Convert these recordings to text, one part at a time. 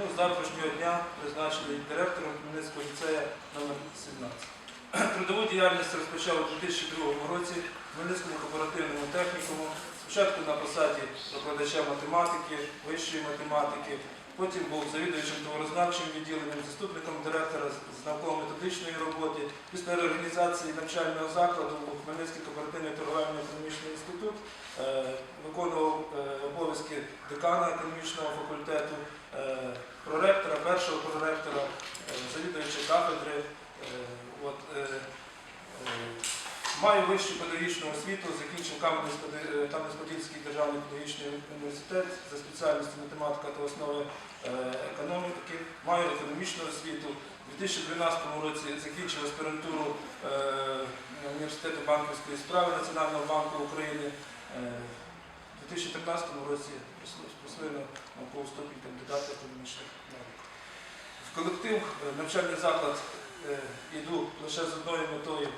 Ну, з завтрашнього дня призначили директором Хмельницького ліцею номер 17. Трудову діяльність розпочав у 2002 році в Хмельницькому кооперативному технікуму. Спочатку на посаді викладача математики, вищої математики, потім був завідувачем товарознавчим відділенням, заступником директора з- науково-методичної роботи. Після реорганізації навчального закладу у Хмельницький кооперативний торговельно-економічний інститут е, виконував е, обов'язки декана економічного факультету, першого проректора, е, завідувача кафедри. Е, От, е, Маю вищу педагогічну освіту, закінчив Кам'янець- Кам'янець-Подільський державний педагогічний університет за спеціальністю математика та основи економіки. Маю економічну освіту. У 2012 році закінчив аспірантуру університету банківської справи Національного банку України. У 2015 році присвоєно наукову ступінь кандидата економічних наук. Колектив е, навчальний заклад е, йду лише з одною метою,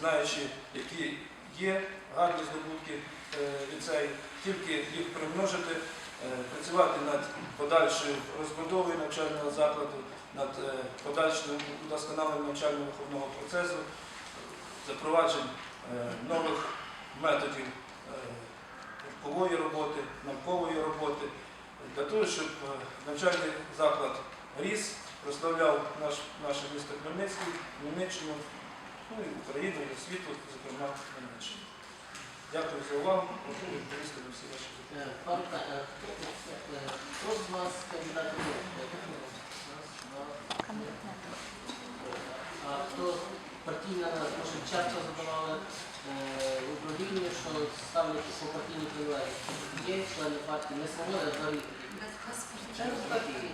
знаючи, які є гарні здобутки е, ліцею, тільки їх примножити, е, працювати над подальшою розбудовою навчального закладу, над е, подальшим удосконаленням навчально-виховного процесу, запровадженням е, нових методів е, роботи, наукової роботи, для того, щоб е, навчальний заклад ріс, прославляв наш, наше місто Хмельницький, Хмельниччину, ну і Україну, і світу, зокрема Хмельниччину. Дякую за увагу. Прошу відповісти на всі ваші питання. Е, Пан е, хто- е, з вас кандидатів? А хто партійна, тому що часто задавали е, в управлінні, що ставлять по партійній привілеї. Є члени партії, не самі, а взагалі. Члени партії.